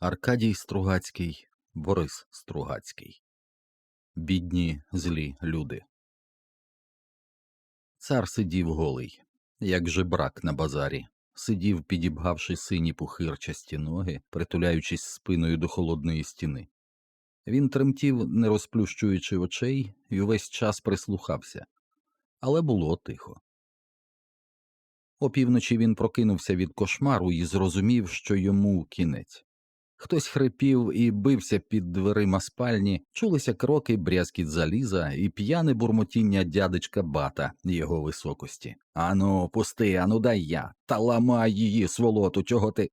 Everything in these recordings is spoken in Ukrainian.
Аркадій Стругацький, Борис Стругацький. Бідні злі люди. Цар сидів голий, як жебрак на базарі, сидів, підібгавши сині пухирчасті ноги, притуляючись спиною до холодної стіни. Він тремтів, не розплющуючи очей, і увесь час прислухався, але було тихо. Опівночі він прокинувся від кошмару і зрозумів, що йому кінець. Хтось хрипів і бився під дверима спальні, чулися кроки, брязкіт заліза і п'яне бурмотіння дядечка бата його високості. Ану, пусти, ану дай я, та ламай її, сволоту, чого ти.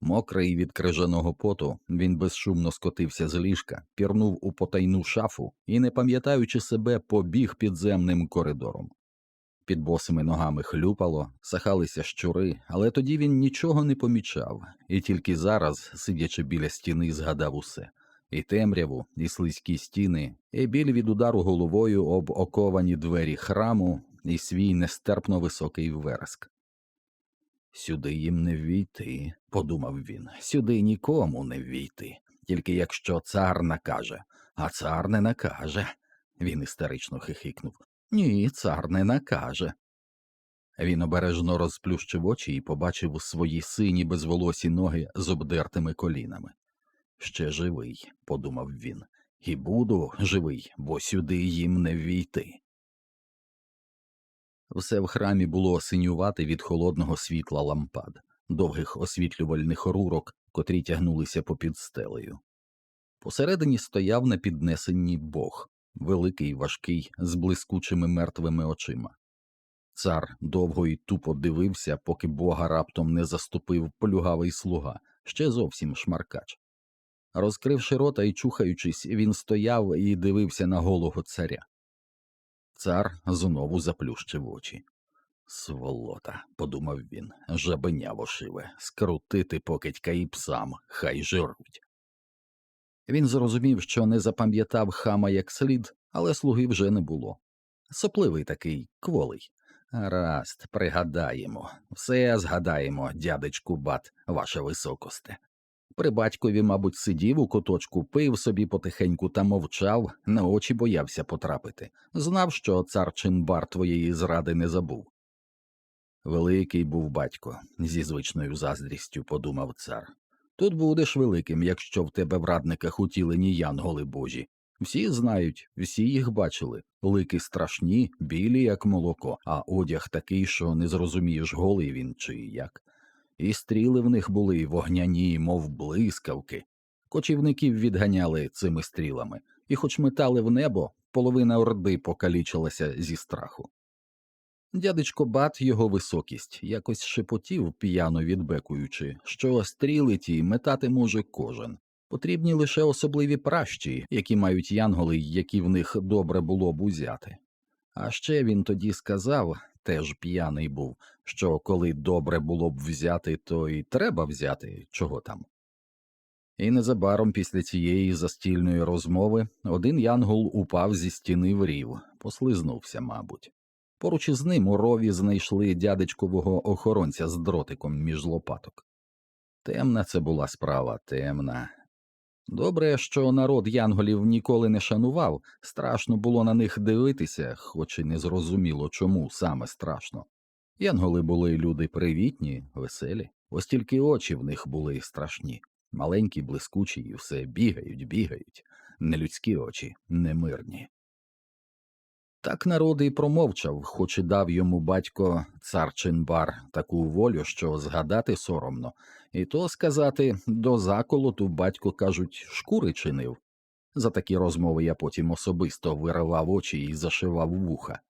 Мокрий від крижаного поту, він безшумно скотився з ліжка, пірнув у потайну шафу і, не пам'ятаючи себе, побіг підземним коридором. Під босими ногами хлюпало, сахалися щури, але тоді він нічого не помічав, і тільки зараз, сидячи біля стіни, згадав усе і темряву, і слизькі стіни, і біль від удару головою об оковані двері храму, і свій нестерпно високий вереск. Сюди їм не ввійти, подумав він, сюди нікому не ввійти, тільки якщо цар накаже, а цар не накаже. Він істерично хихикнув. Ні, цар не накаже. Він обережно розплющив очі і побачив свої сині безволосі ноги з обдертими колінами. Ще живий, подумав він, і буду живий, бо сюди їм не ввійти. Все в храмі було синювати від холодного світла лампад, довгих освітлювальних рурок, котрі тягнулися попід стелею. Посередині стояв на піднесенні бог, великий, важкий, з блискучими мертвими очима. Цар довго й тупо дивився, поки бога раптом не заступив плюгавий слуга, ще зовсім шмаркач. Розкривши рота і чухаючись, він стояв і дивився на голого царя. Цар знову заплющив очі. Сволота, подумав він, жабеня вошиве, скрутити покидька і псам, хай жируть. Він зрозумів, що не запам'ятав хама як слід, але слуги вже не було. Сопливий такий, кволий. Гаразд, пригадаємо, все згадаємо, дядечку бат, ваше високосте. При батькові, мабуть, сидів у куточку, пив собі потихеньку та мовчав, на очі боявся потрапити, знав, що цар Чинбар твоєї зради не забув. Великий був батько, зі звичною заздрістю подумав цар. Тут будеш великим, якщо в тебе в радниках утілені янголи божі. Всі знають, всі їх бачили, лики страшні, білі, як молоко, а одяг такий, що не зрозумієш, голий він чи як. І стріли в них були вогняні, мов блискавки. Кочівників відганяли цими стрілами, і, хоч метали в небо, половина орди покалічилася зі страху. Дядечко бат його високість якось шепотів, п'яно відбекуючи, що стріли ті метати може кожен. Потрібні лише особливі пращі, які мають янголи, які в них добре було б узяти. А ще він тоді сказав, теж п'яний був, що коли добре було б взяти, то й треба взяти, чого там. І незабаром після цієї застільної розмови один янгол упав зі стіни в рів, послизнувся, мабуть. Поруч із ним у рові знайшли дядечкового охоронця з дротиком між лопаток. Темна це була справа, темна. Добре, що народ янголів ніколи не шанував, страшно було на них дивитися, хоч і не зрозуміло, чому саме страшно. Янголи були люди привітні, веселі, ось тільки очі в них були страшні, маленькі, блискучі, і все бігають, бігають, нелюдські очі, немирні. Так народ і промовчав, хоч і дав йому батько цар Чинбар таку волю, що згадати соромно, і то сказати до заколоту батько кажуть, шкури чинив. За такі розмови я потім особисто виривав очі і зашивав вуха.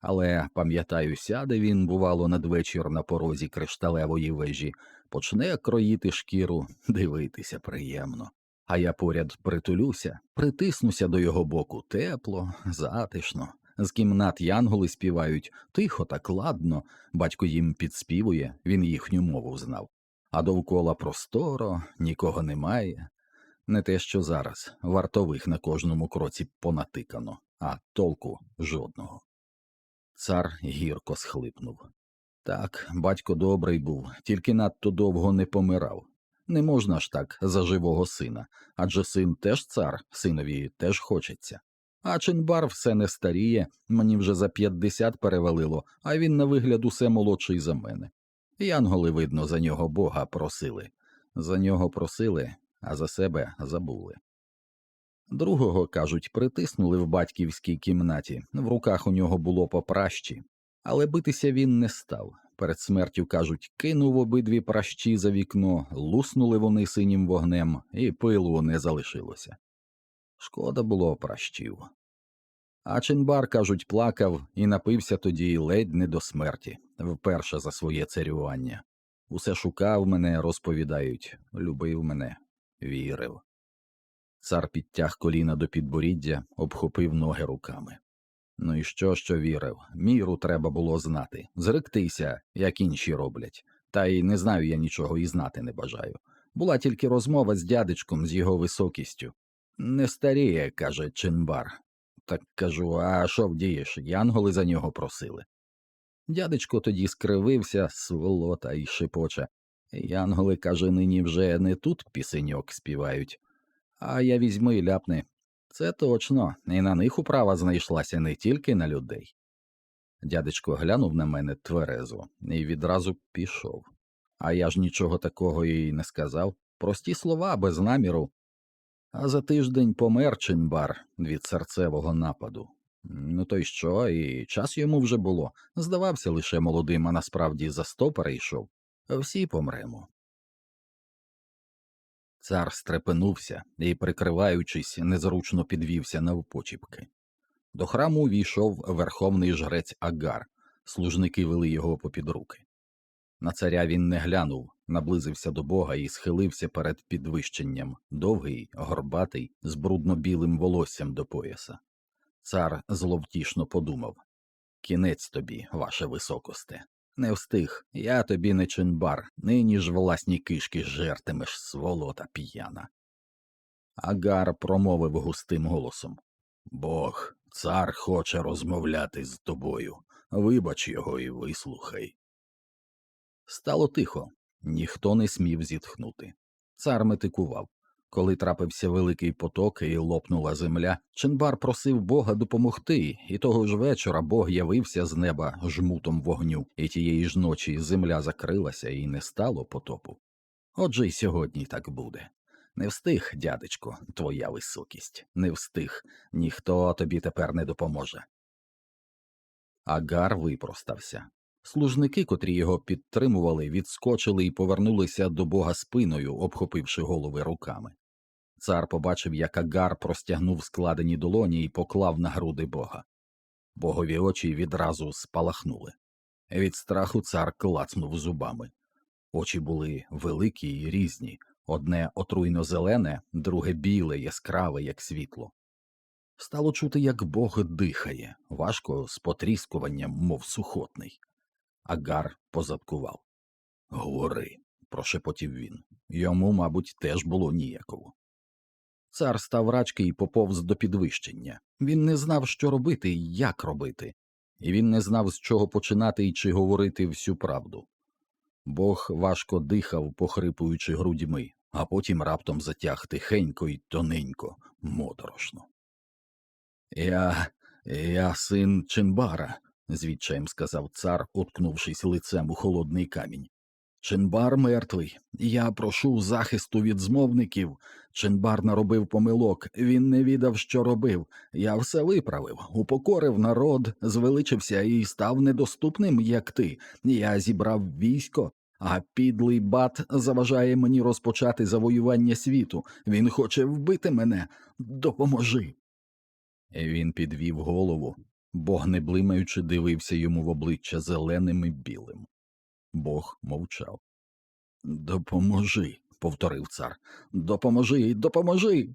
Але пам'ятаю, сяде він, бувало, надвечір на порозі кришталевої вежі, почне кроїти шкіру, дивитися приємно. А я поряд притулюся, притиснуся до його боку тепло, затишно. З кімнат янголи співають тихо так ладно, батько їм підспівує, він їхню мову знав. А довкола просторо, нікого немає. Не те, що зараз, вартових на кожному кроці понатикано, а толку жодного. Цар гірко схлипнув. Так, батько добрий був, тільки надто довго не помирав. Не можна ж так за живого сина, адже син теж цар, синові теж хочеться. А Чинбар все не старіє, мені вже за п'ятдесят перевалило, а він на вигляд усе молодший за мене. Янголи, видно, за нього бога просили. За нього просили, а за себе забули. Другого, кажуть, притиснули в батьківській кімнаті, в руках у нього було попращі, але битися він не став. Перед смертю, кажуть, кинув обидві пращі за вікно, луснули вони синім вогнем, і пилу не залишилося. Шкода було пращів. А Чинбар, кажуть, плакав і напився тоді ледь не до смерті, вперше за своє царювання. Усе шукав мене, розповідають, любив мене, вірив. Цар підтяг коліна до підборіддя, обхопив ноги руками. Ну і що, що вірив? Міру треба було знати. Зриктися, як інші роблять. Та й не знаю я нічого і знати не бажаю. Була тільки розмова з дядечком, з його високістю. Не старіє, каже Чинбар. Так кажу, а що вдієш? Янголи за нього просили. Дядечко тоді скривився, сволота й шипоче. Янголи, каже, нині вже не тут пісеньок співають. А я візьми й ляпни. Це точно, і на них управа знайшлася не тільки на людей. Дядечко глянув на мене тверезо і відразу пішов. А я ж нічого такого і не сказав. Прості слова без наміру. А за тиждень помер Чинбар від серцевого нападу. Ну то й що, і час йому вже було. Здавався лише молодим, а насправді за сто перейшов. Всі помремо. Цар стрепенувся і, прикриваючись, незручно підвівся навпочіпки. До храму увійшов верховний жрець Агар, служники вели його попід руки. На царя він не глянув, наблизився до бога і схилився перед підвищенням, довгий, горбатий, з брудно-білим волоссям до пояса. Цар зловтішно подумав Кінець тобі, ваше високосте. Не встиг, я тобі не чинбар, нині ж власні кишки жертимеш, сволота п'яна. Агар промовив густим голосом Бог, цар хоче розмовляти з тобою. Вибач його і вислухай. Стало тихо, ніхто не смів зітхнути. Цар метикував. Коли трапився великий поток і лопнула земля, Чинбар просив Бога допомогти, і того ж вечора Бог явився з неба жмутом вогню, і тієї ж ночі земля закрилася і не стало потопу. Отже й сьогодні так буде. Не встиг, дядечко, твоя високість, не встиг, ніхто тобі тепер не допоможе. Агар випростався. Служники, котрі його підтримували, відскочили і повернулися до бога спиною, обхопивши голови руками. Цар побачив, як Агар простягнув складені долоні і поклав на груди бога. Богові очі відразу спалахнули. Від страху цар клацнув зубами. Очі були великі й різні одне отруйно зелене, друге біле, яскраве, як світло. Стало чути, як бог дихає, важко з потріскуванням, мов сухотний. Агар позадкував. Говори, прошепотів він. Йому, мабуть, теж було ніяково. Цар став рачки і поповз до підвищення. Він не знав, що робити і як робити, і він не знав, з чого починати і чи говорити всю правду. Бог важко дихав, похрипуючи грудьми, а потім раптом затяг тихенько і тоненько, моторошно. Я. я син Чинбара, звідчаєм сказав цар, уткнувшись лицем у холодний камінь. Чинбар мертвий. Я прошу захисту від змовників. Чинбар наробив помилок, він не відав, що робив. Я все виправив, упокорив народ, звеличився і став недоступним, як ти. Я зібрав військо, а підлий бат заважає мені розпочати завоювання світу. Він хоче вбити мене. Допоможи. Він підвів голову. Бог, не блимаючи, дивився йому в обличчя зеленим і білим. Бог мовчав. Допоможи, повторив цар. Допоможи, допоможи.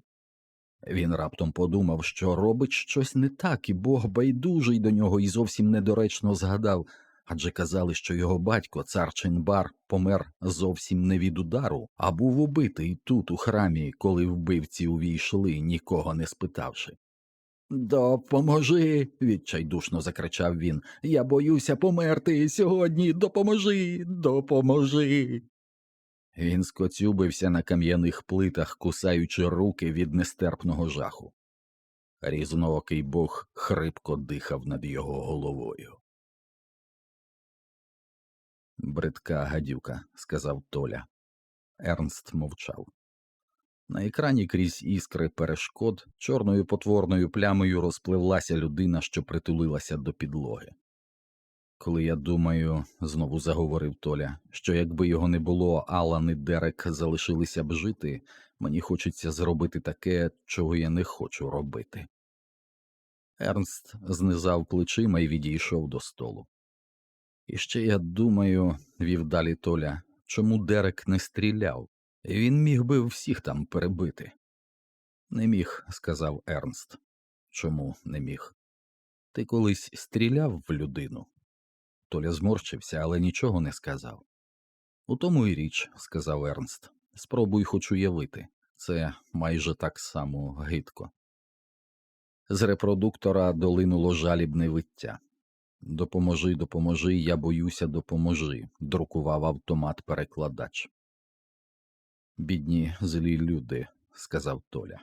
Він раптом подумав, що робить щось не так, і Бог байдужий до нього і зовсім недоречно згадав, адже казали, що його батько, цар Чинбар, помер зовсім не від удару, а був убитий тут, у храмі, коли вбивці увійшли, нікого не спитавши. Допоможи. відчайдушно закричав він. Я боюся померти сьогодні. Допоможи, допоможи. Він скоцюбився на кам'яних плитах, кусаючи руки від нестерпного жаху. Різноокий бог хрипко дихав над його головою. Бридка гадюка, сказав Толя. Ернст мовчав. На екрані крізь іскри перешкод чорною потворною плямою розпливлася людина, що притулилася до підлоги. Коли я думаю, знову заговорив Толя, що якби його не було, Алан і Дерек залишилися б жити, мені хочеться зробити таке, чого я не хочу робити. Ернст знизав плечима і відійшов до столу. І ще я думаю, вів далі Толя, чому Дерек не стріляв? Він міг би всіх там перебити. Не міг, сказав Ернст. Чому не міг? Ти колись стріляв в людину? Толя зморщився, але нічого не сказав. У тому і річ, сказав Ернст. Спробуй хоч уявити. Це майже так само гидко. З репродуктора долинуло жалібне виття. Допоможи, допоможи, я боюся, допоможи, друкував автомат перекладач. Бідні злі люди, сказав Толя.